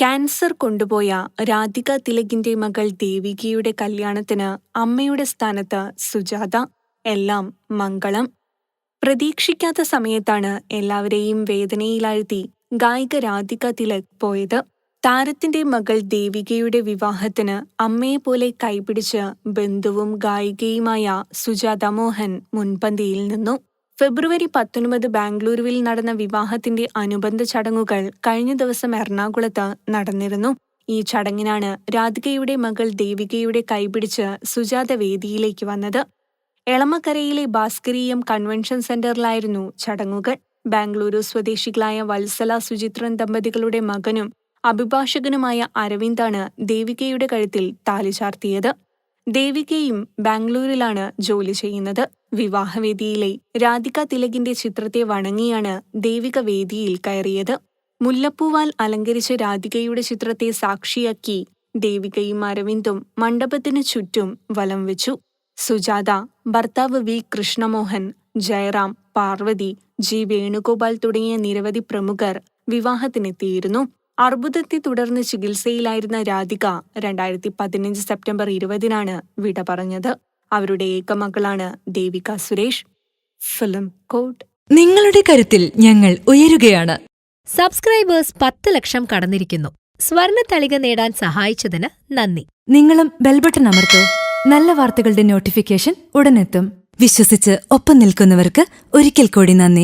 Cancer കൊണ്ടുപോയ രാധിക തിലകിന്റെ മകൾ ദേവികയുടെ കല്യാണത്തിന് അമ്മയുടെ സ്ഥാനത്ത് സുജാത എല്ലാം മംഗളം. പ്രതീക്ഷിക്കാത്ത സമയത്താണ് എല്ലാവരെയും വേദനയിലാഴ്ത്തി ഗായിക രാധിക തിലക് പോയത്. താരത്തിന്റെ മകൾ ദേവികയുടെ വിവാഹത്തിന് അമ്മയെപ്പോലെ കൈപിടിച്ച് ബന്ധുവും ഗായികയുമായ സുജാത മോഹൻ മുൻപന്തിയിൽ നിന്നു. ഫെബ്രുവരി പത്തൊൻപത് ബാംഗ്ലൂരുവിൽ നടന്ന വിവാഹത്തിന്റെ അനുബന്ധ ചടങ്ങുകൾ കഴിഞ്ഞ ദിവസം എറണാകുളത്ത് നടന്നിരുന്നു. ഈ ചടങ്ങിനാണ് രാധികയുടെ മകൾ ദേവികയുടെ കൈപിടിച്ച് സുജാത വേദിയിലേക്ക് വന്നത്. എളമക്കരയിലെ ഭാസ്കരീയം കൺവെൻഷൻ സെന്ററിലായിരുന്നു ചടങ്ങുകൾ. ബാംഗ്ലൂരു സ്വദേശികളായ വത്സല സുചിത്രൻ ദമ്പതികളുടെ മകനും അഭിഭാഷകനുമായ അരവിന്ദാണ് ദേവികയുടെ കഴുത്തിൽ താലി ചാർത്തിയത്. ദേവികയും ബാംഗ്ലൂരിലാണ് ജോലി ചെയ്യുന്നത്. വിവാഹവേദിയിലെ രാധിക തിലകിന്റെ ചിത്രത്തെ വണങ്ങിയാണ് ദേവിക വേദിയിൽ കയറിയത്. മുല്ലപ്പൂവാൽ അലങ്കരിച്ച രാധികയുടെ ചിത്രത്തെ സാക്ഷിയാക്കി ദേവികയും അരവിന്ദും മണ്ഡപത്തിനു ചുറ്റും വലം വെച്ചു. സുജാത ഭർത്താവ് വി. കൃഷ്ണമോഹൻ ജയറാം പാർവതി ജി. വേണുഗോപാൽ തുടങ്ങിയ നിരവധി പ്രമുഖർ വിവാഹത്തിനെത്തിയിരുന്നു. അർബുദത്തെ തുടർന്ന് ചികിത്സയിലായിരുന്ന രാധിക രണ്ടായിരത്തി പതിനഞ്ച് സെപ്റ്റംബർ ഇരുപതിനാണ് വിട പറഞ്ഞത്. അവരുടെ ഏകമകളാണ് ദേവിക സുരേഷ്. ഫിലിം കോട്ട്. നിങ്ങളുടെ കരുത്തിൽ ഞങ്ങൾ ഉയരുകയാണ്. സബ്സ്ക്രൈബേഴ്സ് പത്ത് ലക്ഷം കടന്നിരിക്കുന്നു. സ്വർണ തളിക നേടാൻ സഹായിച്ചതിന് നന്ദി. നിങ്ങളും ബെൽബട്ടൺ അമർത്തോ. നല്ല വാർത്തകളുടെ നോട്ടിഫിക്കേഷൻ ഉടനെത്തും. വിശ്വസിച്ച് ഒപ്പം നിൽക്കുന്നവർക്ക് ഒരിക്കൽ കൂടി നന്ദി.